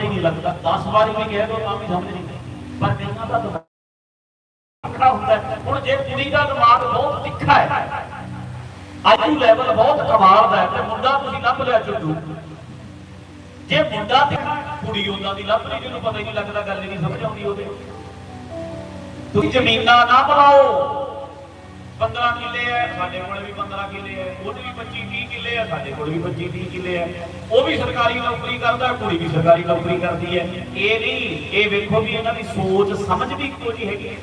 ਪਤਾ ਹੀ ਨਹੀਂ ਲੱਗਦਾ 10 ਵਾਰੀ ਵੀ ਕਹਿ ਦੋ ਤਾਂ ਵੀ ਸਮਝ ਨਹੀਂ ਆਉਂਦੀ। ਪਰ ਕਈਆਂ ਦਾ ਦਿਮਾਗ ਤਿੱਖਾ ਹੁੰਦਾ ਹੈ। ਹੁਣ ਜੇ ਕੁੜੀ ਦਾ ਦਿਮਾਗ ਬਹੁਤ ਤਿੱਖਾ ਹੈ ਆਈਕਿਊ ਲੈਵਲ ਬਹੁਤ ਕਮਾਲ ਦਾ ਹੈ, ਤੇ ਮੁੰਡਾ ਤੁਸੀਂ ਲੱਭ ਲਿਆ ਚੁੱਲੂ ਜੇ ਮੁੰਡਾ ਤੇ ਕੁੜੀ ਉਹਨਾਂ ਦੀ ਲੱਭ ਲਈ, ਜਿਹਨੂੰ ਪਤਾ ਹੀ ਨਹੀਂ ਲੱਗਦਾ, ਗੱਲ ਨਹੀਂ ਸਮਝ ਆਉਂਦੀ ਉਹਦੇ ਤੁਸੀਂ ਜ਼ਮੀਨਾਂ ਨਾ ਬਣਾਓ 15 ਕਿੱਲੇ ਹੈ, ਸਾਡੇ ਕੋਲ ਵੀ 15 ਕਿੱਲੇ ਹੈ ਉਹਦੇ ਵੀ 25 30 ਕਿੱਲੇ ਹੈ, ਸਾਡੇ ਕੋਲ ਵੀ 25 30 ਕਿੱਲੇ ਹੈ। ਉਹ ਵੀ ਸਰਕਾਰੀ ਨੌਕਰੀ ਕਰਦਾ, ਕੁੜੀ ਵੀ ਸਰਕਾਰੀ ਨੌਕਰੀ ਕਰਦੀ ਹੈ। ਇਹ ਨਹੀਂ, ਇਹ ਵੇਖੋ ਵੀ ਇਹਨਾਂ ਦੀ ਸੋਚ ਸਮਝ ਵੀ ਇੱਕੋ ਜਿਹੀ ਹੈਗੀ ਹੈ।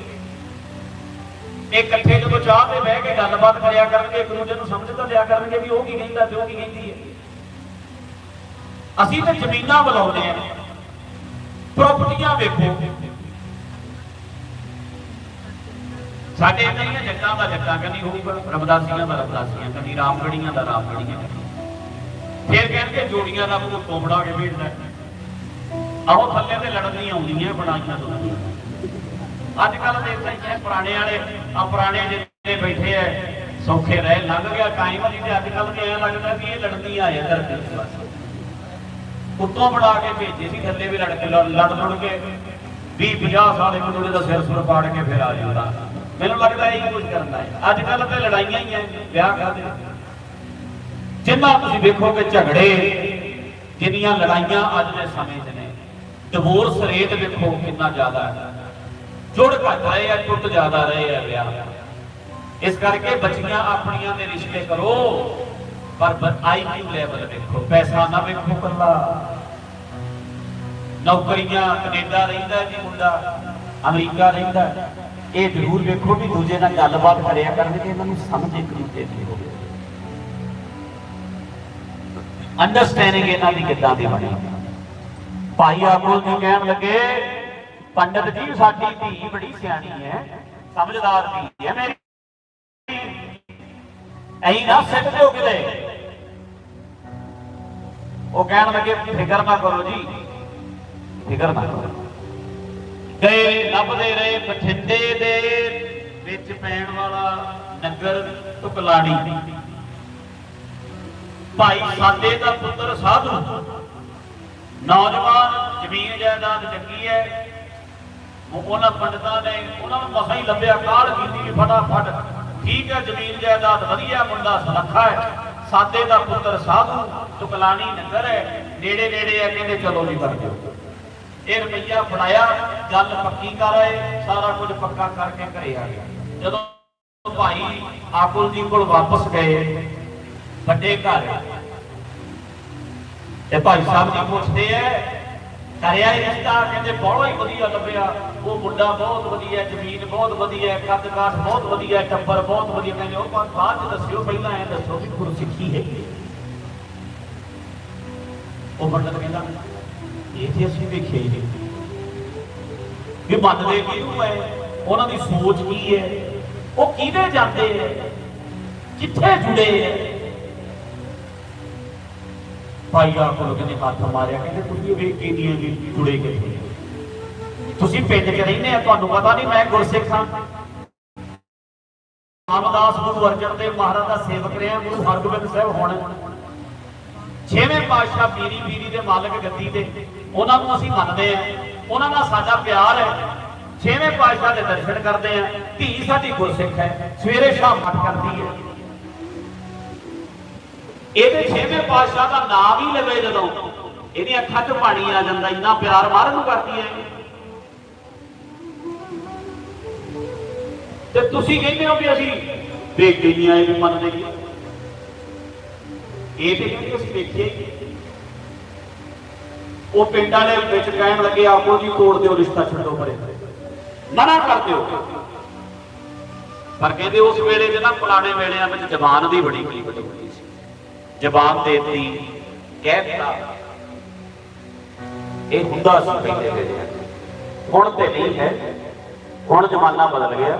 ਇਹ ਇਕੱਠੇ ਜਦੋਂ ਚਾਹ ਤੇ ਬਹਿ ਕੇ ਗੱਲਬਾਤ ਕਰਿਆ ਕਰਨਗੇ, ਇੱਕ ਦੂਜੇ ਨੂੰ ਸਮਝ ਤਾਂ ਲਿਆ ਕਰਨਗੇ ਵੀ ਉਹ ਕੀ ਕਹਿੰਦਾ ਤੇ ਉਹ ਕੀ ਕਹਿੰਦੀ ਹੈ। ਅਸੀਂ ਤਾਂ ਜ਼ਮੀਨਾਂ ਬੁਲਾਉਂਦੇ ਆ ਪ੍ਰਾਪਰਟੀਆਂ ਵੇਖੋ। ਸਾਡੇ ਨਹੀਂ ਜੱਟਾਂ ਦਾ ਜੱਟਾਂ ਕੰਨੀ ਹੋਊਗਾ ਰਬਦਾਸੀਆਂ ਦਾ ਰਬਦਾਸੀਆਂ ਕੰਨੀ ਰਾਮਗੜੀਆਂ ਦਾ ਰਾਮਗੜੀਆਂ ਫਿਰ ਕਹਿਣਗੇ ਜੋੜੀਆਂ ਦਾ ਨੂੰ ਕੋਮੜਾ ਕੇ ਭੇਜਦਾ ਆਹੋ ਥੱਲੇ ਤੇ ਲੜਨ ਨਹੀਂ ਆਉਂਦੀਆਂ, ਬਣਾਈਆਂ ਦੋਨੀਆਂ। ਅੱਜ ਕੱਲ ਦੇ ਤਾਂ ਪੁਰਾਣੇ ਵਾਲੇ ਆ ਪੁਰਾਣੇ ਜਿਹੜੇ ਬੈਠੇ ਐ, ਸੌਖੇ ਰਹਿ ਲੰਘ ਗਿਆ ਟਾਈਮ ਨਹੀਂ ਤੇ ਅੱਜ ਕੱਲ ਤੇ ਐ ਲੱਗਦਾ ਵੀ ਇਹ ਲੜਦੀ ਆਏ ਧਰਤੀ ਤੇ ਬਸ ਉੱਤੋਂ ਬਣਾ ਕੇ ਭੇਜੇ ਸੀ, ਥੱਲੇ ਵੀ ਲੜ ਕੇ ਲੜ ਲੜ ਲੜ ਕੇ। 20 50 ਸਾਲ ਇੱਕ ਦੂਜੇ ਦਾ ਸਿਰ ਸੁਰ ਪਾੜ ਕੇ ਫਿਰ ਆ ਜਾਂਦਾ ਮੈਨੂੰ ਲੱਗਦਾ ਇਹੀ ਕੁਝ ਕਰਨਾ ਹੈ। ਅੱਜ ਕੱਲ ਤਾਂ ਲੜਾਈਆਂ ਹੀ ਐ ਵਿਆਹ ਕਰਦੇ ਜਿੰਨਾ ਤੁਸੀਂ ਵੇਖੋਗੇ ਝਗੜੇ, ਜਿੰਨੀਆਂ ਲੜਾਈਆਂ ਅੱਜ ਦੇ ਸਮੇਂ 'ਚ ਨੇ ਡਿਵੋਰਸ ਰੇਟ ਵੇਖੋ ਕਿੰਨਾ ਜ਼ਿਆਦਾ ਹੈ। ਜੁੜ ਘੱਟ ਰਹੇ ਆ, ਟੁੱਟ ਜ਼ਿਆਦਾ ਰਹੇ ਆ ਵਿਆਹ। ਇਸ ਕਰਕੇ ਬੱਚੀਆਂ ਆਪਣੀਆਂ ਦੇ ਰਿਸ਼ਤੇ ਕਰੋ, ਪਰ ਆਈਕਿਊ ਲੈਵਲ ਵੇਖੋ। ਪੈਸਾ ਨਾ ਵੇਖੋ ਕੱਲਾ ਨੌਕਰੀਆਂ ਕੈਨੇਡਾ ਰਹਿੰਦਾ ਜੀ ਮੁੰਡਾ, ਅਮਰੀਕਾ ਰਹਿੰਦਾ। ਇਹ ਜ਼ਰੂਰ ਵੇਖੋ ਵੀ ਦੂਜੇ ਨਾਲ ਗੱਲਬਾਤ ਕਰਿਆ ਕਰਨਗੇ ਇਹਨਾਂ ਨੂੰ ਸਮਝ ਇੱਕ ਦੂਜੇ ਦੀ ਹੋਵੇ। ਅੰਡਰਸਟੈਂਡਿੰਗ ਇਹਨਾਂ ਦੀ ਕਿੱਦਾਂ ਦੀ ਬਣੀ? ਭਾਈ ਆਕੁਲ ਜੀ ਕਹਿਣ ਲੱਗੇ, ਪੰਡਤ ਜੀ, ਸਾਡੀ ਧੀ ਬੜੀ ਸਿਆਣੀ ਹੈ, ਸਮਝਦਾਰ ਧੀ ਹੈ ਮੇਰੀ। ਐਂ ਨਾ ਸਿੱਟ ਦਿਓ ਕਿਤੇ। ਉਹ ਕਹਿਣ ਲੱਗੇ, ਫਿਕਰ ਨਾ ਕਰੋ ਜੀ, ਫਿਕਰ ਨਾ ਕਰੋ। ਗਏ ਲੱਭਦੇ ਰਹੇ ਬਠਿੰਡੇ ਦੇ ਵਿੱਚ ਪੈਣ ਵਾਲਾ ਨਗਰ ਟੁਕਲਾੜੀ ਭਾਈ ਸਾਦੇ ਦਾ ਪੁੱਤਰ ਸਾਧੂ, ਨੌਜਵਾਨ ਜ਼ਮੀਨ ਜਾਇਦਾਦ ਚੰਗੀ ਹੈ। ਉਹਨਾਂ ਪੰਡਤਾਂ ਨੇ ਉਹਨਾਂ ਨੂੰ ਮਸਾਂ ਹੀ ਲੱਭਿਆ ਕਾਲ ਕੀਤੀ ਵੀ ਫਟਾਫਟ। ਠੀਕ ਹੈ, ਜ਼ਮੀਨ ਜਾਇਦਾਦ ਵਧੀਆ, ਮੁੰਡਾ ਸੁਨੱਖਾ ਹੈ। ਸਾਦੇ ਦਾ ਪੁੱਤਰ ਸਾਧੂ, ਟੁਕਲਾਣੀ ਨਗਰ ਹੈ। ਨੇੜੇ ਨੇੜੇ ਹੈ ਕਹਿੰਦੇ ਚਲੋ ਜੀ ਕਰ ਦਿਓ ਇਹ ਰੁਪਈਆ ਫੜਾਇਆ ਗੱਲ ਪੱਕੀ ਕਰ ਆਏ, ਸਾਰਾ ਕੁਝ ਪੱਕਾ ਕਰਕੇ ਘਰੇ ਆ ਗਿਆ ਜਦੋਂ ਭਾਈ ਆਕੁਲ ਜੀ ਕੋਲ ਵਾਪਸ ਗਏ, ਵੱਡੇ ਘਰ। ਤੇ ਭਾਈ ਸਾਹਿਬ ਜੀ ਪੁੱਛਦੇ ਐ ਕਰਿਆ ਇਹ ਰਿਸ਼ਤਾ ਕਹਿੰਦੇ ਬਹੁਤ ਹੀ ਵਧੀਆ ਲੱਭਿਆ। ਉਹ ਮੁੰਡਾ ਬਹੁਤ ਵਧੀਆ, ਜ਼ਮੀਨ ਬਹੁਤ ਵਧੀਆ ਕੱਦ ਕਾਠ ਬਹੁਤ ਵਧੀਆ, ਟੱਬਰ ਬਹੁਤ ਵਧੀਆ। ਕਹਿੰਦੇ ਉਹ ਬਾਅਦ ਬਾਅਦ ਚ ਦੱਸਿਓ, ਪਹਿਲਾਂ ਇਹ ਦੱਸੋ ਵੀ ਗੁਰਸਿੱਖੀ ਹੈ। ਉਹ ਪੰਡਤ ਕਹਿੰਦਾ ਇਹ ਤੇ ਅਸੀਂ ਵੇਖਿਆ ਹੀ ਨਹੀਂ। ਵੀ ਮੰਨਦੇ ਕਿਹਨੂੰ ਐ? ਉਹਨਾਂ ਦੀ ਸੋਚ ਕੀ ਹੈ ਉਹ ਕਿਹਦੇ ਜਾਂਦੇ ਐ? ਕਿੱਥੇ ਜੁੜੇ ਐ? ਭਾਈ ਕੋਲ ਕਹਿੰਦੇ ਹੱਥ ਮਾਰਿਆ ਕਹਿੰਦੇ ਤੁਸੀਂ ਵੇਖ ਕੇ ਨਹੀਂ ਜੀ ਜੁੜੇ ਕਿੱਥੇ ਤੁਸੀਂ ਪਿੰਡ 'ਚ ਰਹਿੰਦੇ ਆ, ਤੁਹਾਨੂੰ ਪਤਾ ਨਹੀਂ ਮੈਂ ਗੁਰਸਿੱਖ ਹਾਂ। ਰਾਮਦਾਸ ਗੁਰੂ ਅਰਜਨ ਦੇਵ ਮਹਾਰਾਜ ਦਾ ਸੇਵਕ ਰਿਹਾ, ਗੁਰੂ ਹਰਗੋਬਿੰਦ ਸਾਹਿਬ ਹੁਣ। ਛੇਵੇਂ ਪਾਤਸ਼ਾਹ ਪੀਰੀ ਪੀਰੀ ਦੇ ਮਾਲਕ ਗੱਦੀ ਤੇ। ਉਹਨਾਂ ਨੂੰ ਅਸੀਂ ਮੰਨਦੇ ਆ ਉਹਨਾਂ ਨਾਲ ਸਾਡਾ ਪਿਆਰ ਹੈ। ਛੇਵੇਂ ਪਾਤਸ਼ਾਹ ਦੇ ਦਰਸ਼ਨ ਕਰਦੇ ਆ ਧੀ ਸਾਡੀ ਗੁਰਸਿੱਖ ਹੈ। ਸਵੇਰੇ ਸ਼ਾਮ ਮੱਠ ਕਰਦੀ ਹੈ। ਇਹਦੇ ਛੇਵੇਂ ਪਾਤਸ਼ਾਹ ਦਾ ਨਾਮ ਹੀ ਲਵੇ ਜਦੋਂ। ਇਹਦੀਆਂ ਅੱਖਾਂ 'ਚ ਪਾਣੀ ਆ ਜਾਂਦਾ। ਇੰਨਾ ਪਿਆਰ ਮਾਰਨ ਨੂੰ ਕਰਦੀ ਹੈ। ਤੇ ਤੁਸੀਂ ਕਹਿੰਦੇ ਹੋ ਵੀ ਅਸੀਂ ਦੇਖਦੇ ਨਹੀਂ ਆਏ ਵੀ ਮੰਨਦੇ। ਨਹੀਂ ਇਹ ਤੇ ਕਹਿੰਦੇ ਅਸੀਂ ਦੇਖਿਆ ਹੀ ਉਹ ਪਿੰਡਾਂ ਦੇ ਵਿੱਚ ਕਹਿਣ ਲੱਗੇ, ਆਪੋ ਜੀ ਤੋੜ ਦਿਓ, ਰਿਸ਼ਤਾ ਛੱਡੋ ਪਰੇ। ਮਨਾ ਕਰ ਦਿਓ। ਪਰ ਕਹਿੰਦੇ ਉਸ ਵੇਲੇ ਦੇ ਨਾ ਪੁਰਾਣੇ ਵੇਲਿਆਂ ਵਿੱਚ ਜ਼ਬਾਨ ਦੀ ਬੜੀ ਕੀਮਤ ਹੁੰਦੀ ਸੀ। ਜ਼ਬਾਨ ਦੇਤੀ ਕਹਿਤਾ ਇਹ ਹੁੰਦਾ ਸੀ ਪਹਿਲੇ ਵੇਲੇ। ਹੁਣ ਤੇ ਨਹੀਂ ਹੈ। ਹੁਣ ਜ਼ਮਾਨਾ ਬਦਲ ਗਿਆ।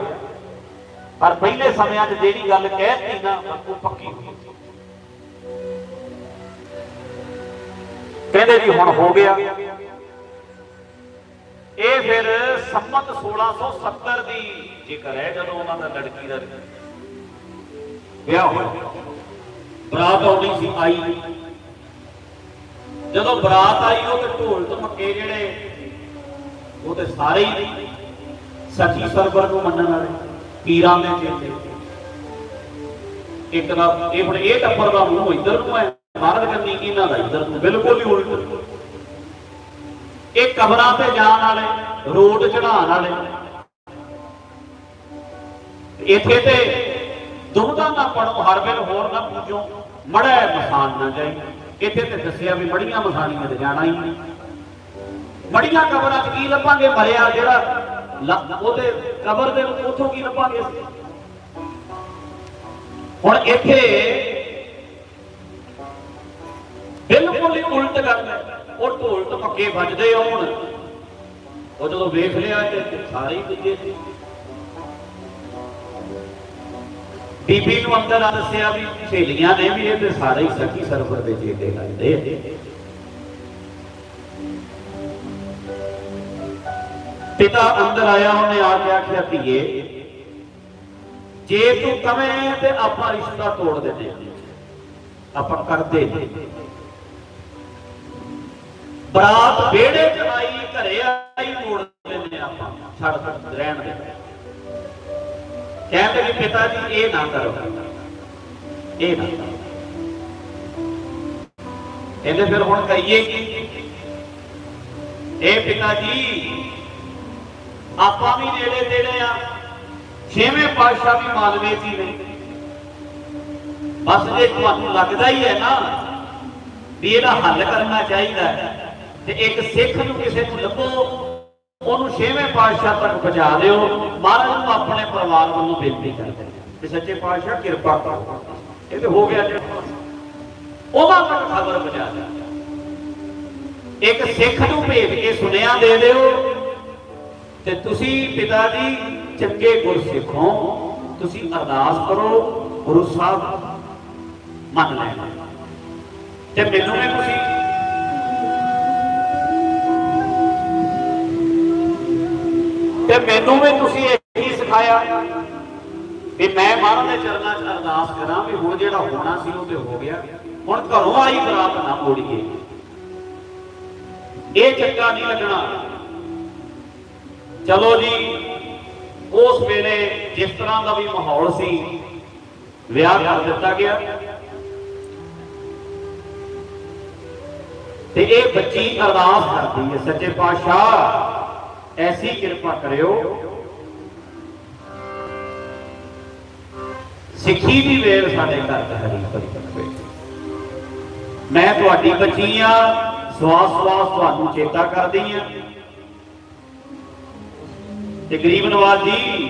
ਪਰ ਪਹਿਲੇ ਸਮਿਆਂ 'ਚ ਜਿਹੜੀ ਗੱਲ ਕਹਿਤੀ ਨਾ, ਉਹ ਪੱਕੀ ਕਹਿੰਦੇ ਜੀ ਹੁਣ ਹੋ ਗਿਆ। ਇਹ ਫਿਰ ਸੰਮਤ 1670 ਦੀ ਜ਼ਿਕਰ ਹੈ ਜਦੋਂ ਉਹਨਾਂ ਦਾ ਲੜਕੀ ਦਾ ਵਿਆਹ ਹੋਇਆ। ਬਰਾਤ ਆਉਂਦੀ ਸੀ ਆਈ। ਜਦੋਂ ਬਰਾਤ ਆਈ, ਉਹ ਤੇ ਢੋਲ ਧਮਕੇ ਜਿਹੜੇ, ਉਹ ਤੇ ਸਾਰੇ ਹੀ ਸੱਚੀ ਸਰਵਰ ਨੂੰ ਮੰਨਣ ਵਾਲੇ, ਪੀਰਾਂ ਦੇ ਚੇਲੇ। ਇੱਕ ਦਾ ਇਹ ਹੁਣ ਇਹ ਟੱਪਰ ਦਾ ਮੂੰਹ ਇੱਧਰ ਨੂੰ ਹੈ। ਮਹਾਰਾਜ ਕੰਨੀ ਇਹਨਾਂ ਦਾ ਇੱਧਰ ਬਿਲਕੁਲ ਹੀ ਉਲਟ। ਇਹ ਕਬਰਾਂ ਤੇ ਜਾਣ ਵਾਲੇ, ਰੋਡ ਚੜਾਉਣ ਵਾਲੇ। ਇੱਥੇ ਤੇ ਦੁਬਦਾ ਨਾ ਪੜੋ ਹਰ ਵੇਲ ਹੋਰ ਨਾ ਪੂਜੋ ਮੜਾ ਮਸਾਨ ਨਾ ਜਾਈ। ਇੱਥੇ ਤੇ ਦੱਸਿਆ ਵੀ ਮੜੀਆਂ ਮਸਾਨੀਆਂ ਤੇ ਜਾਣਾ ਹੀ ਨਹੀਂ। ਮੜੀਆਂ ਕਬਰਾਂ 'ਚ ਕੀ ਲੱਭਾਂਗੇ? ਮਰਿਆ ਜਿਹੜਾ ਉਹਦੇ ਕਬਰ ਦੇ ਉੱਥੋਂ ਕੀ ਲੱਭਾਂਗੇ ਹੁਣ ਇੱਥੇ ਬਿਲਕੁਲ ਹੀ ਉਲਟ ਗੱਲ ਹੈ। ਉਹ ਢੋਲ ਧਮੱਕੇ ਵੱਜਦੇ ਆਉਣ। ਉਹ ਜਦੋਂ ਵੇਖ ਲਿਆ ਤੇ ਸਾਰੇ ਹੀ ਦੂਜੇ ਸੀ। ਬੀਬੀ ਨੂੰ ਅੰਦਰ ਆ ਦੱਸਿਆ ਵੀ ਸਹੇਲੀਆਂ ਨੇ ਵੀ ਇਹ ਤੇ ਸਾਰੇ ਹੀ ਸਖੀ ਸਰਵਰ ਦੇ ਚੇਤੇ ਲੱਗਦੇ ਪਿਤਾ ਅੰਦਰ ਆਇਆ, ਉਹਨੇ ਆ ਕੇ ਆਖਿਆ, ਧੀਏ, ਜੇ ਤੂੰ ਕਵੇਂ ਤੇ ਆਪਾਂ ਰਿਸ਼ਤਾ ਤੋੜ ਦਿੰਦੇ ਆਪਾਂ ਕਰਦੇ ਬਰਾਤ ਵਿਹੜੇ ਚ ਆਈ ਘਰੇ ਆਈ ਤੋੜ ਦਿੰਦੇ ਆਪਾਂ ਛੱਡ ਰਹਿਣ ਦੇ। ਕਹਿੰਦੇ ਵੀ ਪਿਤਾ ਜੀ ਇਹ ਨਾ ਕਰੋ। ਇਹ ਨਾ ਕਰੋ। ਕਹਿੰਦੇ ਫਿਰ ਹੁਣ ਕਹੀਏ ਇਹ ਪਿਤਾ ਜੀ ਆਪਾਂ ਵੀ ਨੇੜੇ ਤੇੜੇ ਆ। ਛੇਵੇਂ ਪਾਤਸ਼ਾਹ ਵੀ ਮਾਲਵੇ ਜੀ ਨੇ। ਬਸ ਜੇ ਤੁਹਾਨੂੰ ਲੱਗਦਾ ਹੀ ਹੈ ਨਾ ਵੀ ਇਹਦਾ ਹੱਲ ਕਰਨਾ ਚਾਹੀਦਾ ਹੈ, ਤੇ ਇੱਕ ਸਿੱਖ ਨੂੰ ਕਿਸੇ ਨੂੰ ਲੱਭੋ, ਉਹਨੂੰ ਛੇਵੇਂ ਪਾਤਸ਼ਾਹ ਤੱਕ ਪਹੁੰਚਾ ਦਿਓ। ਮਹਾਰਾਜ ਨੂੰ ਆਪਣੇ ਪਰਿਵਾਰ ਵੱਲੋਂ ਬੇਨਤੀ ਕਰਦੇ ਕਿ ਸੱਚੇ ਪਾਤਸ਼ਾਹ, ਕਿਰਪਾ ਕਰੋ। ਇਹ ਤੇ ਹੋ ਗਿਆ ਜਿਹੜਾ ਤੱਕ ਖਬਰ ਪਹੁੰਚਾ ਦਿਓ। ਇੱਕ ਸਿੱਖ ਨੂੰ ਭੇਜ ਕੇ ਸੁਨੇਹਾ ਦੇ ਦਿਓ ਤੇ ਤੁਸੀਂ ਪਿਤਾ ਜੀ ਚੰਗੇ ਗੁਰ ਸਿੱਖੋ। ਤੁਸੀਂ ਅਰਦਾਸ ਕਰੋ, ਗੁਰੂ ਸਾਹਿਬ ਮੰਨ ਲੈਣ। ਤੇ ਮੈਨੂੰ ਵੀ ਤੁਸੀਂ ਤੇ ਮੈਨੂੰ ਵੀ ਤੁਸੀਂ ਇਹੀ ਸਿਖਾਇਆ ਵੀ ਮੈਂ ਮਹਾਰਾਜ ਦੇ ਚਰਨਾਂ 'ਚ ਅਰਦਾਸ ਕਰਾਂ ਵੀ ਹੁਣ ਜਿਹੜਾ ਹੋਣਾ ਸੀ ਉਹ ਤੇ ਹੋ ਗਿਆ। ਹੁਣ ਘਰੋਂ ਆਈ ਬਰਾਤ ਨਾ ਮੋੜੀਏ। ਇਹ ਚੰਗਾ ਨਹੀਂ ਲੱਗਣਾ। ਚਲੋ ਜੀ, ਉਸ ਵੇਲੇ ਜਿਸ ਤਰ੍ਹਾਂ ਦਾ ਵੀ ਮਾਹੌਲ ਸੀ, ਵਿਆਹ ਕਰ ਦਿੱਤਾ ਗਿਆ। ਤੇ ਇਹ ਬੱਚੀ ਅਰਦਾਸ ਕਰਦੀ ਹੈ, ਸੱਚੇ ਪਾਤਸ਼ਾਹ। ਐਸੀ ਕਿਰਪਾ ਕਰਿਓ। ਸਿੱਖੀ ਦੀ ਵੇਲ ਸਾਡੇ ਘਰ ਤੇ ਹਰੀ ਭਰੀ ਮੈਂ ਤੁਹਾਡੀ ਬੱਚੀ ਆ ਸਵਾਸ ਸਵਾਸ ਤੁਹਾਨੂੰ ਚੇਤਾ ਕਰਦੀ ਆ। ਤੇ ਗਰੀਬ ਨਵਾਜ਼ ਜੀ,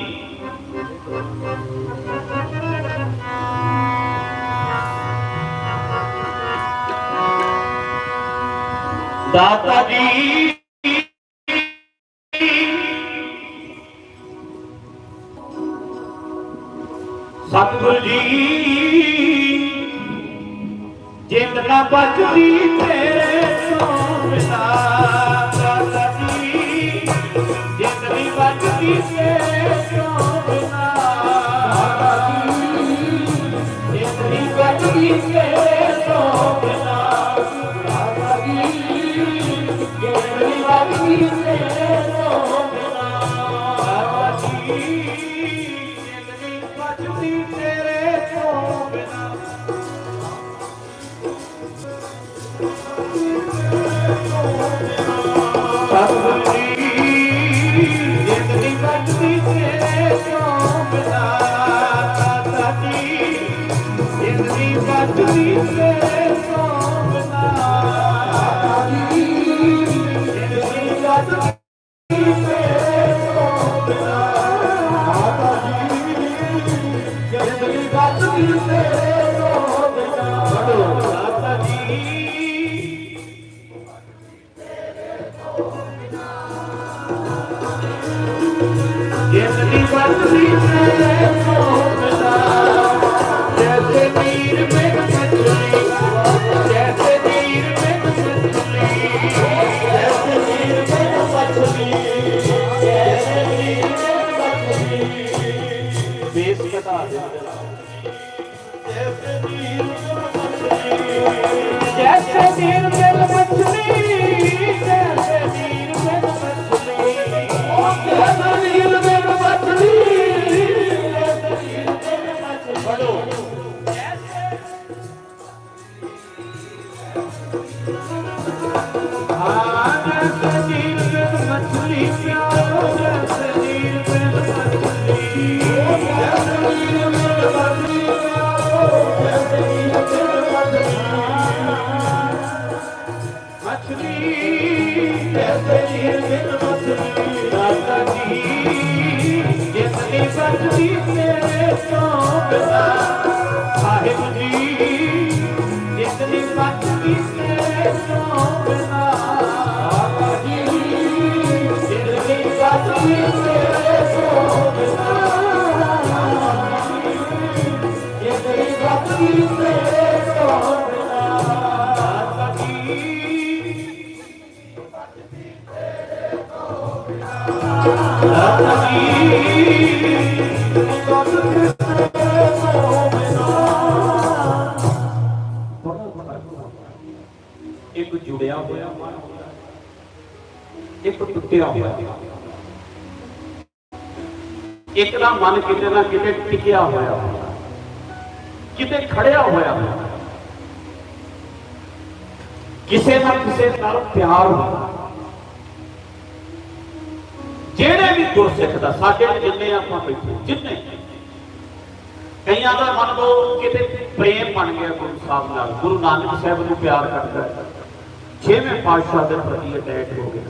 ਦਾਤਾ ਜੀ ਸਤਿਗੁਰ ਜੀ, ਜਿੰਦ ਨਾ ਬਚਦੀ ਤੇਰੇ ਤੋਂ ਬਿਨਾ ਦਾਤਾ ਜੀ ਜਿੰਦ ਨਹੀਂ ਬਚਦੀ ਤੇਰੇ ਤੋਂ ਬਿਨਾ ਦਾਤਾ ਜੀ ਜਿੰਦ ਨਹੀਂ ਬਚਦੀ ਤੇਰੇ ਤੋਂ ਬਿਨਾ ਇੱਕ ਦਾ ਮਨ ਕਿਤੇ ਨਾ ਕਿਤੇ ਟਿਕਿਆ ਹੋਇਆ ਹੁੰਦਾ। ਕਿਤੇ ਖੜਿਆ ਹੋਇਆ ਹੁੰਦਾ। ਕਿਸੇ ਨਾ ਕਿਸੇ ਨਾਲ ਪਿਆਰ ਹੁੰਦਾ। ਜਿਹੜੇ ਵੀ ਗੁਰਸਿੱਖ ਦਾ, ਸਾਡੇ ਜਿੰਨੇ ਆਪਾਂ ਬੈਠੇ, ਜਿੰਨੇ ਕਈਆਂ ਦਾ ਮਨ ਲੋ ਕਿਤੇ ਪ੍ਰੇਮ ਬਣ ਗਿਆ ਗੁਰੂ ਸਾਹਿਬ ਨਾਲ। ਗੁਰੂ ਨਾਨਕ ਸਾਹਿਬ ਨੂੰ ਪਿਆਰ ਕਰਦਾ ਛੇਵੇਂ ਪਾਤਸ਼ਾਹ ਦੇ ਪ੍ਰਤੀ ਅਟੈਚ ਹੋ ਗਿਆ।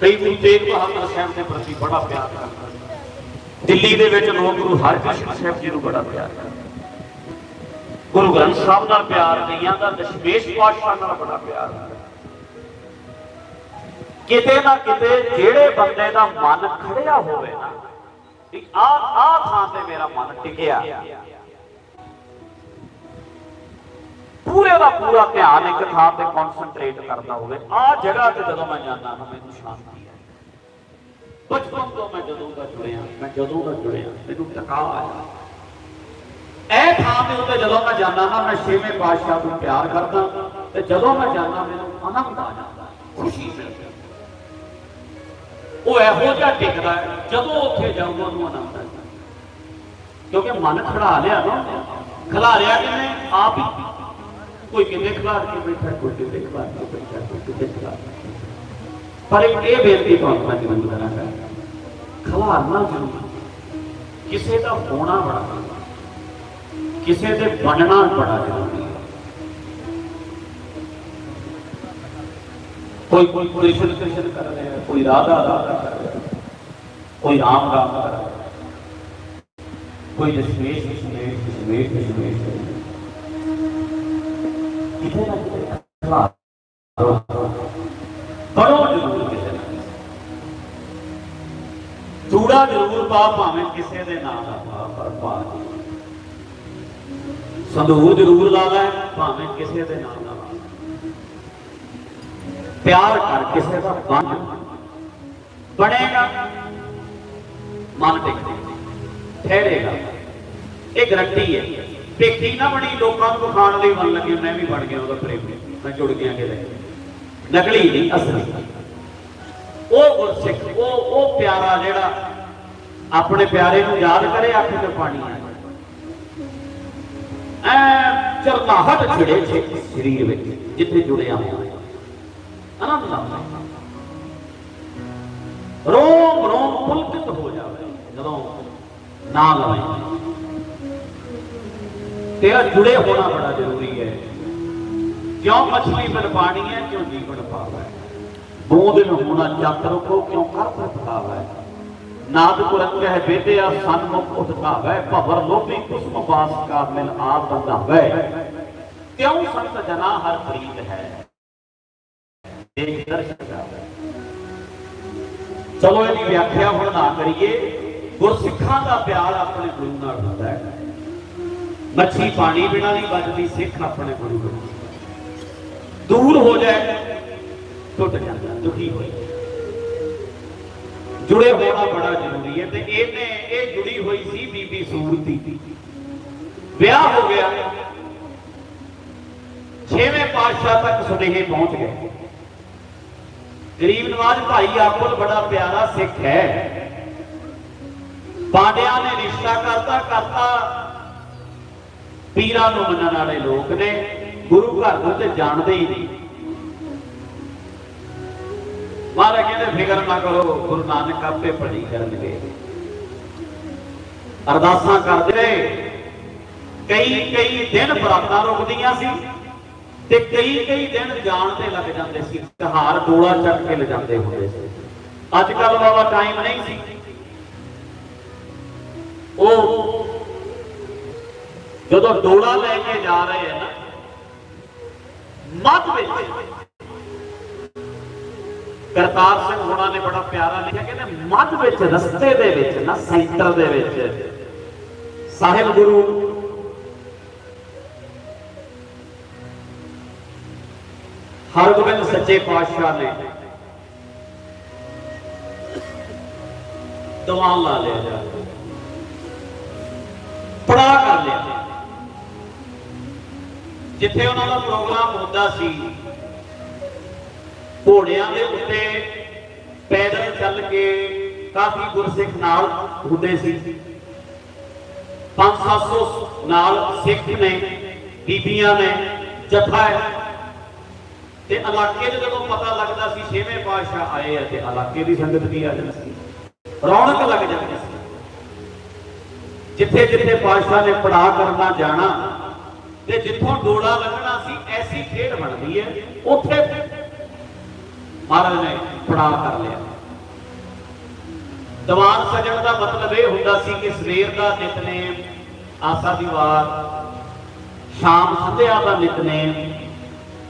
ਕਈ ਗੁਰੂ ਤੇਗ ਬਹਾਦਰ ਸਾਹਿਬ ਦੇ ਪ੍ਰਤੀ ਬੜਾ ਪਿਆਰ ਕਰਦਾ ਦਿੱਲੀ ਦੇ ਵਿੱਚ ਲੋਕ ਗੁਰੂ ਹਰਕ੍ਰਿਸ਼ਨ ਸਾਹਿਬ ਜੀ ਨੂੰ ਬੜਾ ਪਿਆਰ ਗੁਰੂ ਗ੍ਰੰਥ ਸਾਹਿਬ ਨਾਲ ਪਿਆਰ, ਕਈਆਂ ਦਾ ਦਸ਼ਮੇਸ਼ ਪਾਤਸ਼ਾਹ ਨਾਲ ਬੜਾ ਪਿਆਰ ਕਿਤੇ ਨਾ ਕਿਤੇ ਜਿਹੜੇ ਬੰਦੇ ਦਾ ਮਨ ਖੜਿਆ ਹੋਵੇ ਨਾ, ਵੀ ਆ ਆ ਥਾਂ ਤੇ ਮੇਰਾ ਮਨ ਟਿਕਿਆ। ਪੂਰੇ ਦਾ ਪੂਰਾ ਧਿਆਨ ਇੱਕ ਥਾਂ ਤੇ ਕਨਸੈਂਟਰੇਟ ਕਰਦਾ ਹੋਵੇ ਆ ਜਗ੍ਹਾ ਤੇ ਜਦੋਂ ਮੈਂ ਜਾਂਦਾ ਨਾ, ਮੈਨੂੰ ਸ਼ਾਂਤੀ ਬਚਪਨ ਤੋਂ ਮੈਂ ਜਦੋਂ ਦਾ ਜੁੜਿਆ ਮੈਂ ਜਦੋਂ ਦਾ ਜੁੜਿਆ ਮੈਨੂੰ ਟਿਕਾ ਆਇਆ ਇਹ ਥਾਂ ਦੇ ਉੱਤੇ ਜਦੋਂ ਮੈਂ ਜਾਂਦਾ ਨਾ ਮੈਂ ਛੇਵੇਂ ਪਾਤਸ਼ਾਹ ਨੂੰ ਪਿਆਰ ਕਰਦਾ ਤੇ ਜਦੋਂ ਮੈਂ ਜਾਂਦਾ ਮੈਨੂੰ ਆਨੰਦ ਆ ਜਾਂਦਾ ਖੁਸ਼ੀ ਮਿਲਦੀ ਉਹ ਇਹੋ ਜਿਹਾ ਟਿਕਦਾ ਹੈ, ਜਦੋਂ ਉੱਥੇ ਜਾਊਗਾ ਉਹਨੂੰ ਆਨੰਦ ਆਉਂਦਾ ਕਿਉਂਕਿ ਮਨ ਖੜਾ ਲਿਆ ਨਾ ਖੜਾ ਲਿਆ ਕਿਨੇ ਆਪ ਹੀ ਕੋਈ ਕਿਤੇ ਖੜਾ ਕੇ ਬੈਠਾ ਕੋਈ ਕਿਤੇ ਖੜਾ ਕੇ ਬੈਠਾ ਕੋਈ ਕਿਤੇ ਖੜਾ ਕੇ ਬੈਠਾ। ਪਰ ਇੱਕ ਇਹ ਬੇਨਤੀ ਤੁਹਾਨੂੰ ਮੈਂ ਜ਼ਰੂਰ ਕਰਾਂਗਾ ਖਲਾਰਨਾ ਜ਼ਰੂਰੀ ਕਿਸੇ ਦਾ ਹੋਣਾ ਬੜਾ ਜ਼ਰੂਰੀ। ਕਿਸੇ ਦੇ ਬਣਨਾ ਬੜਾ ਜ਼ਰੂਰੀ ਹੈ ਕੋਈ ਕੋਈ ਕ੍ਰਿਸ਼ਨ ਕ੍ਰਿਸ਼ਨ ਕਰ ਰਿਹਾ ਹੈ, ਕੋਈ ਰਾਧਾ ਰਾਧਾ ਕਰ ਰਿਹਾ ਹੈ, ਕੋਈ ਰਾਮ ਰਾਮ ਕਰ ਰਿਹਾ ਹੈ, ਕੋਈ ਦਸ਼ਮੇਸ਼ ਦਸ਼ਮੇਸ਼ ਦਸ਼ਮੇਸ਼ ਦਸ਼ਮੇਸ਼ ਕਿਤੇ ਨਾ ਕਿਤੇ ਖਲਾ ਚੂੜਾ ਜ਼ਰੂਰ ਪਾ ਭਾਵੇਂ ਕਿਸੇ ਦੇ ਨਾਮ ਦਾ ਪਾ ਪਰ ਪਾ ਜ਼ਰੂਰ। ਸੰਦੂਰ ਜ਼ਰੂਰ ਲਾ ਲੈ, ਭਾਵੇਂ ਕਿਸੇ ਦੇ ਨਾਮ ਦਾ ਪਿਆਰ ਕਰ ਕਿਸੇ ਦਾ ਬਣ ਬਣੇਗਾ, ਮਨ ਟਿਕ ਠਹਿਰੇਗਾ। ਇਹ ਗਰੰਟੀ ਹੈ। ਟਿੱਕੀ ਨਾ ਬਣੀ, ਲੋਕਾਂ ਨੂੰ ਖਾਣ ਲਈ ਬਣ ਲੱਗੇ, ਮੈਂ ਵੀ ਬਣ ਗਿਆ ਉਹਦਾ ਪ੍ਰੇਮੀ। ਮੈਂ ਜੁੜ ਗਿਆ ਕਿਤੇ। ਨਕਲੀ ਨਹੀਂ, ਅਸਲੀ। ਉਹ ਗੁਰਸਿੱਖ, ਉਹ ਉਹ ਪਿਆਰਾ ਜਿਹੜਾ ਆਪਣੇ ਪਿਆਰੇ ਨੂੰ ਯਾਦ ਕਰੇ ਅੱਖ 'ਚ ਪਾਣੀ ਆ ਐ ਚਰਨਾਹਟ ਛਿੜੇ ਛੇ ਸਰੀਰ ਵਿੱਚ, ਜਿੱਥੇ ਜੁੜਿਆ ਹੋਇਆ ਆਨੰਦ ਆਉਂਦਾ ਰੋਮ ਰੋਮ ਪੁਲਕਿਤ ਹੋ ਜਾਵੇ, ਜਦੋਂ ਨਾਮ ਲਵੇ। ਤੇਰਾ ਜੁੜੇ ਹੋਣਾ ਬੜਾ ਜ਼ਰੂਰੀ ਹੈ। ਕਿਉਂ ਮਛਲੀ ਬਨ ਪਾਣੀ ਹੈ, ਕਿਉਂ ਜੀਵਨ ਪਾਵੈ ਦੋ ਦਿਨ ਹੋਣਾ ਚੱਕ ਰਖੋ ਕਿਉਂ ਕਰ ਪ੍ਰਤਾਵੈ ਨਾਦ ਕੁਰੰਗ ਹੈ ਬੇਦਿਆ ਸਨਮੁਖ ਉਠਾਵੈ ਭਵਰ ਲੋਭੀ ਕੁਸਮ ਬਾਸ ਕਾ ਮਿਲ ਆਪ ਬੰਧਾਵੈ ਕਿਉਂ ਸੰਤ ਜਨਾ ਹਰ ਪ੍ਰੀਤ ਹੈ। ਦੇਖ ਦਰਸ਼ਨ ਚਲੋ ਇਹਦੀ ਵਿਆਖਿਆ ਹੁਣ ਨਾ ਕਰੀਏ। ਗੁਰਸਿੱਖਾਂ ਦਾ ਪਿਆਰ ਆਪਣੇ ਗੁਰੂ ਨਾਲ ਹੁੰਦਾ ਹੈ। ਮੱਛੀ ਪਾਣੀ ਬਿਨਾਂ ਨਹੀਂ ਬਚਦੀ ਸਿੱਖ ਆਪਣੇ ਗੁਰੂ ਨਾਲ ਦੂਰ ਹੋ ਜਾਏ, ਟੁੱਟ ਜਾਂਦਾ। ਦੁਖੀ ਹੋਈ ਜੁੜੇ ਹੋਣਾ ਬੜਾ ਜ਼ਰੂਰੀ ਹੈ ਤੇ ਇਹਨੇ ਇਹ ਜੁੜੀ ਹੋਈ ਸੀ ਬੀਬੀ ਸੂਰਤੀ ਵਿਆਹ ਹੋ ਗਿਆ। ਛੇਵੇਂ ਪਾਤਸ਼ਾਹ ਤੱਕ ਸੁਨੇਹੇ ਪਹੁੰਚ ਗਏ। ਗਰੀਬ ਨਵਾਜ ਭਾਈ ਆਪਕੋ ਬੜਾ ਪਿਆਰਾ ਸਿੱਖ ਹੈ। ਪਾਂਡਿਆਂ ਨੇ ਰਿਸ਼ਤਾ ਕਰਤਾ ਕਰਤਾ। ਪੀਰਾਂ ਨੂੰ ਮੰਨਣ ਵਾਲੇ ਲੋਕ ਨੇ। ਗੁਰੂ ਘਰ ਨੂੰ ਤੇ ਜਾਣਦੇ ਹੀ ਨਹੀਂ। ਮਹਾਰਾਜ ਕਹਿੰਦੇ ਫਿਕਰ ਨਾ ਕਰੋ, ਗੁਰੂ ਨਾਨਕ ਆਪੇ ਪੜੀ ਕਰਨਗੇ। ਅਰਦਾਸਾਂ ਕਰਦੇ ਰਹੇ। ਕਈ ਕਈ ਦਿਨ ਬਰਾਤਾਂ ਰੁਕਦੀਆਂ ਸੀ ਤੇ ਕਈ ਕਈ ਦਿਨ ਜਾਣ ਤੇ ਲੱਗ ਜਾਂਦੇ ਸੀ ਤਿਹਾਰ ਡੋਲਾ ਚੱਕ ਕੇ ਲਿਜਾਂਦੇ ਹੁੰਦੇ ਸੀ। ਅੱਜ ਕੱਲ ਵਾਲਾ ਟਾਈਮ ਨਹੀਂ ਸੀ। ਉਹ ਜਦੋਂ ਡੋਲਾ ਲੈ ਕੇ ਜਾ ਰਹੇ ਆ ਨਾ, ਮੱਧ ਵਿੱਚ ਕਰਤਾਰ ਸਿੰਘ ਹੋਣਾ ਨੇ ਬੜਾ ਪਿਆਰਾ ਲਿਖਿਆ, ਕਹਿੰਦੇ ਮੱਧ ਵਿੱਚ, ਰਸਤੇ ਦੇ ਵਿੱਚ, ਨਾ ਸੈਂਟਰ ਦੇ ਵਿੱਚ। ਸਾਹਿਬ ਗੁਰੂ ਹਰਗੋਬਿੰਦ ਸੱਚੇ ਪਾਤਸ਼ਾਹ ਨੇ ਦੀਵਾਨ ਲਾ ਲਿਆ ਜਾ। ਪੜਾ ਕਰ ਲਿਆ। ਜਿੱਥੇ ਉਹਨਾਂ ਦਾ ਪ੍ਰੋਗਰਾਮ ਹੁੰਦਾ ਸੀ ਘੋੜਿਆਂ ਦੇ ਉੱਤੇ ਪੈਦਲ ਚੱਲ ਕੇ ਕਾਫੀ ਗੁਰਸਿੱਖ ਨਾਲ ਹੁੰਦੇ ਸੀ। 5-700 ਨਾਲ ਸਿੱਖ ਨੇ, ਬੀਬੀਆਂ ਨੇ ਜਥਾ ਤੇ ਇਲਾਕੇ 'ਚ ਜਦੋਂ ਪਤਾ ਲੱਗਦਾ ਸੀ ਛੇਵੇਂ ਪਾਤਸ਼ਾਹ ਆਏ ਆ ਤੇ ਇਲਾਕੇ ਦੀ ਸੰਗਤ ਵੀ ਆ ਜਾਂਦੀ ਸੀ। ਰੌਣਕ ਲੱਗ ਜਾਂਦੀ ਸੀ। ਜਿੱਥੇ ਜਿੱਥੇ ਪਾਤਸ਼ਾਹ ਨੇ ਪੜਾਅ ਕਰਨਾ ਜਾਣਾ ਤੇ ਜਿੱਥੋਂ ਡੋਲਾ ਲੱਗਣਾ ਸੀ, ਐਸੀ ਖੇਡ ਬਣਦੀ ਹੈ। ਉੱਥੇ ਮਹਾਰਾਜ ਨੇ ਪੜਾਅ ਕਰ ਲਿਆ। ਦੀਵਾਨ ਸਜਣ ਦਾ ਮਤਲਬ ਇਹ ਹੁੰਦਾ ਸੀ ਕਿ ਸਵੇਰ ਦਾ ਨਿਤਨੇਮ, ਆਸਾ ਦੀ ਸ਼ਾਮ ਸੰਧਿਆ ਦਾ ਨਿਤਨੇਮ,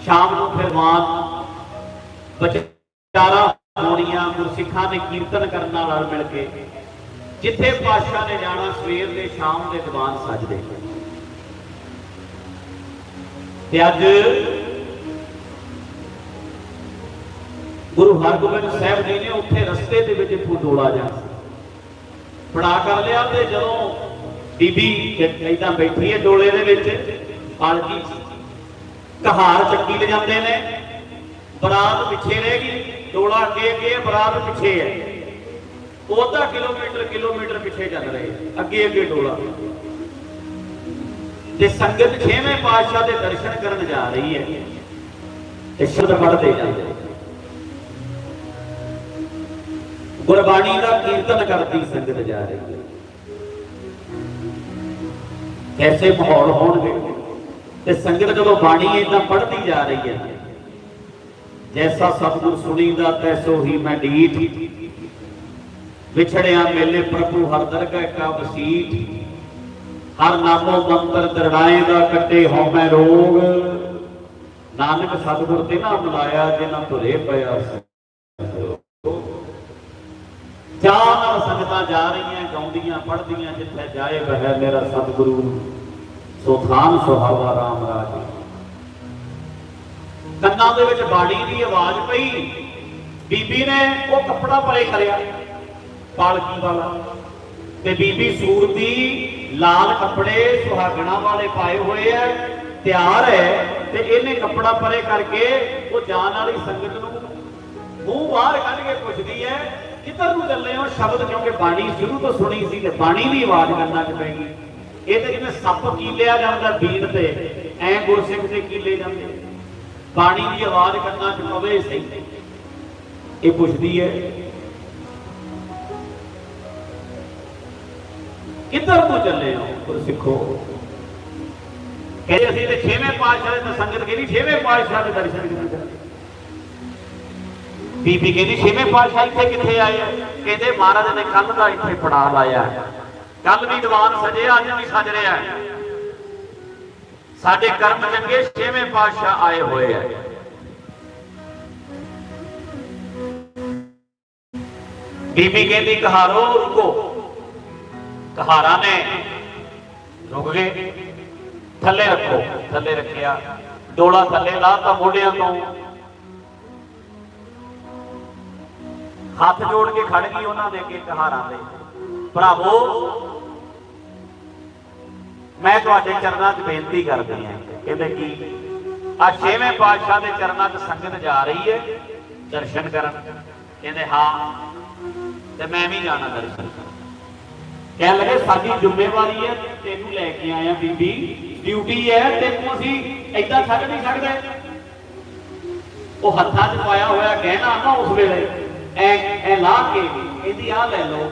ਸ਼ਾਮ ਨੂੰ ਫਿਰ ਮਾਤ ਵਿਚਾਰਾ ਹੋਣੀਆਂ, ਗੁਰਸਿੱਖਾਂ ਨੇ ਕੀਰਤਨ ਕਰਨ ਨਾਲ ਮਿਲ ਕੇ ਜਿੱਥੇ ਪਾਤਸ਼ਾਹ ਨੇ ਜਾਣਾ, ਸਵੇਰ ਦੇ ਸ਼ਾਮ ਦੇ ਦੀਵਾਨ ਸਜਦੇ। ਤੇ ਅੱਜ ਗੁਰੂ ਹਰਗੋਬਿੰਦ ਸਾਹਿਬ ਜੀ ਨੇ ਉੱਥੇ ਰਸਤੇ ਦੇ ਵਿੱਚ ਫੁੱਦੋਲਾ ਜਾ ਪੜਾ ਕਰ ਲਿਆ ਤੇ ਜਦੋਂ ਬੀਬੀ ਇਦਾਂ ਬੈਠੀ ਹੈ ਡੋਲੇ ਦੇ ਵਿੱਚ ਪਾਲਕੀ ਕਹਾਰ ਚੱਕੀ ਲੈ ਜਾਂਦੇ ਨੇ ਬਰਾਤ ਪਿੱਛੇ ਰਹਿ ਗਈ ਡੋਲਾ ਅੱਗੇ ਅੱਗੇ ਹੈ, ਬਰਾਤ ਪਿੱਛੇ ਹੈ। ਉਹ ਅੱਧਾ ਕਿਲੋਮੀਟਰ ਕਿਲੋਮੀਟਰ ਪਿੱਛੇ ਚੱਲ ਰਹੇ ਅੱਗੇ ਅੱਗੇ ਡੋਲਾ। ਤੇ ਸੰਗਤ ਛੇਵੇਂ ਪਾਤਸ਼ਾਹ ਦੇ ਦਰਸ਼ਨ ਕਰਨ ਜਾ ਰਹੀ ਹੈ ਤੇ ਸ਼ਬਦ ਪੜ੍ਹਦੇ ਜਾਂਦੇ ਗੁਰਬਾਣੀ ਦਾ ਕੀਰਤਨ ਕਰਦੀ ਸੰਗਤ ਜਾ ਰਹੀ ਹੈ। ਐਸੇ ਮਾਹੌਲ ਹੋਣਗੇ ਤੇ ਸੰਗਤ ਜਦੋਂ ਬਾਣੀ ਇਦਾਂ ਪੜ੍ਹਦੀ ਜਾ ਰਹੀ ਹੈ, ਜੈਸਾ ਸਤਿਗੁਰ ਸੁਣੀਦਾ ਤੈਸੋ ਹੀ ਮੈਂ ਡੀਠ। ਵਿਛੜਿਆ ਮੇਲੇ ਪ੍ਰਭੂ ਹਰ ਦਰਗਾਹ ਕਾ ਵਸੀਠ। ਹਰ ਨਾਮੋ ਮੰਤਰ ਦਰੜਾਏ ਦਾ ਕੱਟੇ ਹਉਮੈ ਰੋਗ। ਨਾਨਕ ਸਤਿਗੁਰ ਤੇ ਨਾ ਮਿਲਾਇਆ ਜਿਨ੍ਹਾਂ ਤੁਰੇ ਪਿਆ ਸੀ। ਚਾਹ ਨਾਲ ਸੰਗਤਾਂ ਜਾ ਰਹੀਆਂ, ਗਾਉਂਦੀਆਂ, ਪੜ੍ਹਦੀਆਂ, ਜਿੱਥੇ ਜਾਏ ਬਹਿ ਮੇਰਾ ਸਤਿਗੁਰੂ, ਸੋ ਸੁਹਾਵਾ ਰਾਮ ਰਾਜ। ਕੰਨਾਂ ਦੇ ਵਿੱਚ ਬਾਣੀ ਦੀ ਆਵਾਜ਼ ਪਈ, ਬੀਬੀ ਨੇ ਉਹ ਕੱਪੜਾ ਪਰੇ ਕਰਿਆ, ਪਾਲਕੀ ਵਾਲਾ। ਤੇ ਬੀਬੀ ਸੂਰਤੀ ਲਾਲ ਕੱਪੜੇ ਸੁਹਾਗਣਾ ਵਾਲੇ ਪਾਏ ਹੋਏ ਐ ਤਿਆਰ ਹੈ, ਤੇ ਇਹਨੇ ਕੱਪੜਾ ਪਰੇ ਕਰਕੇ ਉਹ ਜਾਣ ਵਾਲੀ ਸੰਗਤ ਨੂੰ ਮੂੰਹ ਬਾਹਰ ਕੱਢ ਕੇ ਪੁੱਛਦੀ ਹੈ ਕਿੱਧਰ ਨੂੰ ਚੱਲੇ ਹੋ? ਸ਼ਬਦ ਕਿਉਂਕਿ ਬਾਣੀ ਸ਼ੁਰੂ ਤੋਂ ਸੁਣੀ ਸੀ ਤੇ ਬਾਣੀ ਦੀ ਆਵਾਜ਼ ਕਰਨਾ ਚ ਪੈਗੀ ਇਹ ਤੇ ਜਿਵੇਂ ਸੱਪ ਕੀਲਿਆ ਜਾਂਦਾ ਬੀੜ ਤੇ, ਐ ਗੁਰਸਿੱਖ ਦੇ ਕੀਲੇ ਜਾਂਦੇ। ਬਾਣੀ ਦੀ ਆਵਾਜ਼ ਕਰਨਾ ਚ ਪਵੇ ਸਹੀ। ਇਹ ਪੁੱਛਦੀ ਹੈ, ਕਿੱਧਰ ਨੂੰ ਚੱਲੇ ਹੋ ਗੁਰਸਿੱਖੋ? ਕਹਿੰਦੇ ਅਸੀਂ ਤੇ ਛੇਵੇਂ ਪਾਤਸ਼ਾਹ ਦੇ ਸੰਗਤ ਕਹਿੰਦੀ, ਛੇਵੇਂ ਪਾਤਸ਼ਾਹ ਦੇ ਦਰਸ਼ਨ ਕਰਨ ਚੱਲੇ। ਬੀਬੀ ਕਹਿੰਦੀ, ਛੇਵੇਂ ਪਾਤਸ਼ਾਹ ਇੱਥੇ ਕਿੱਥੇ ਆਏ ਆ? ਕਹਿੰਦੇ, ਮਹਾਰਾਜ ਨੇ ਕੱਲ ਦਾ ਇੱਥੇ ਪੜਾ ਲਾਇਆ। ਕੱਲ ਵੀ ਦੀਵਾਨ ਸਜਿਆ ਅੱਜ ਵੀ ਸਜ ਰਿਹਾ ਸਾਡੇ ਕਰਮ ਚੰਗੇ ਛੇਵੇਂ ਪਾਤਸ਼ਾਹ ਆਏ ਹੋਏ ਆ। ਬੀਬੀ ਕਹਿੰਦੀ, ਕਹਾਰੋ ਰੁਕੋ। ਕਹਾਰਾਂ ਨੇ ਰੁਕ ਗਏ। ਥੱਲੇ ਰੱਖੋ, ਥੱਲੇ ਰੱਖਿਆ। ਡੋਲਾ ਥੱਲੇ ਲਾ ਲਾਤਾ ਮੋਢਿਆਂ ਤੋਂ ਹੱਥ ਜੋੜ ਕੇ ਖੜ ਗਈ ਉਹਨਾਂ ਦੇ ਅੱਗੇ ਕਹਾਰਾਂ ਦੇ। ਭਰਾਵੋ, ਮੈਂ ਤੁਹਾਡੇ ਚਰਨਾਂ 'ਚ ਬੇਨਤੀ ਕਰਦੀ ਹਾਂ ਕਹਿੰਦੇ ਕੀ ਆ ਛੇਵੇਂ ਪਾਤਸ਼ਾਹ ਦੇ ਚਰਨਾਂ 'ਚ ਸੰਗਤ ਜਾ ਰਹੀ ਹੈ, ਦਰਸ਼ਨ ਕਰਨ। ਕਹਿੰਦੇ, ਹਾਂ, ਤੇ ਮੈਂ ਵੀ ਜਾਣਾ ਦਰਸ਼ਨ ਕਰਨ। ਕਹਿਣ ਲੱਗੇ, ਸਾਡੀ ਜ਼ਿੰਮੇਵਾਰੀ ਹੈ, ਤੈਨੂੰ ਲੈ ਕੇ ਆਇਆ ਬੀਬੀ। ਡਿਊਟੀ ਹੈ, ਤੈਨੂੰ ਅਸੀਂ ਏਦਾਂ ਛੱਡ ਨਹੀਂ ਸਕਦੇ। ਉਹ ਹੱਥਾਂ 'ਚ ਪਾਇਆ ਹੋਇਆ ਗਹਿਣਾ ਨਾ ਉਸ ਵੇਲੇ। ਐ ਐ ਲਾ ਕੇ ਇਹਦੀ ਆ ਲੈ ਲਓ।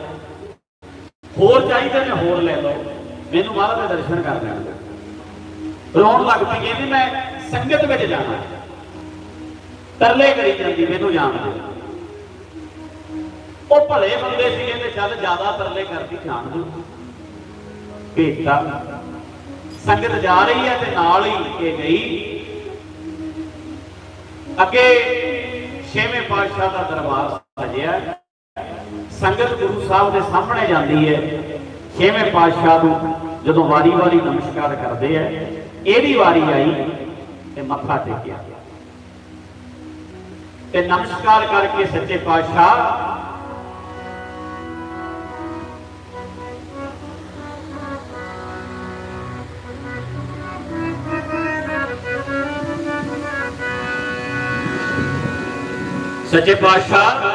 ਹੋਰ ਚਾਹੀਦੇ ਨੇ, ਹੋਰ ਲੈ ਲਓ। ਮੈਨੂੰ ਮਹਾਰਾਜ ਦੇ ਦਰਸ਼ਨ ਕਰ ਲੈਣ ਰੋਣ ਲੱਗ ਪਈ, ਕਹਿੰਦੀ, ਮੈਂ ਸੰਗਤ ਵਿੱਚ ਜਾਣਾ ਤਰਲੇ ਕਰੀ ਜਾਂਦੀ, ਮੈਨੂੰ ਜਾਣ ਦੇ। ਉਹ ਭਲੇ ਬੰਦੇ ਸੀ, ਕਹਿੰਦੇ, ਚੱਲ ਜ਼ਿਆਦਾ ਤਰਲੇ ਕਰਦੀ, ਜਾਣ ਦੋ। ਭੇਜਤਾ। ਸੰਗਤ ਜਾ ਰਹੀ ਹੈ ਤੇ ਨਾਲ ਹੀ ਇਹ ਗਈ। ਅੱਗੇ ਛੇਵੇਂ ਪਾਤਸ਼ਾਹ ਦਾ ਦਰਬਾਰ ਸਜਿਆ ਸੰਗਤ ਗੁਰੂ ਸਾਹਿਬ ਦੇ ਸਾਹਮਣੇ ਜਾਂਦੀ ਹੈ। ਛੇਵੇਂ ਪਾਤਸ਼ਾਹ ਨੂੰ ਜਦੋਂ ਵਾਰੀ-ਵਾਰੀ ਨਮਸਕਾਰ ਕਰਦੇ ਆ, ਇਹਦੀ ਵਾਰੀ ਆਈ ਤੇ ਮੱਥਾ ਟੇਕਿਆ। ਤੇ ਨਮਸਕਾਰ ਕਰਕੇ ਸੱਚੇ ਪਾਤਸ਼ਾਹ ਸੱਚੇ ਪਾਤਸ਼ਾਹ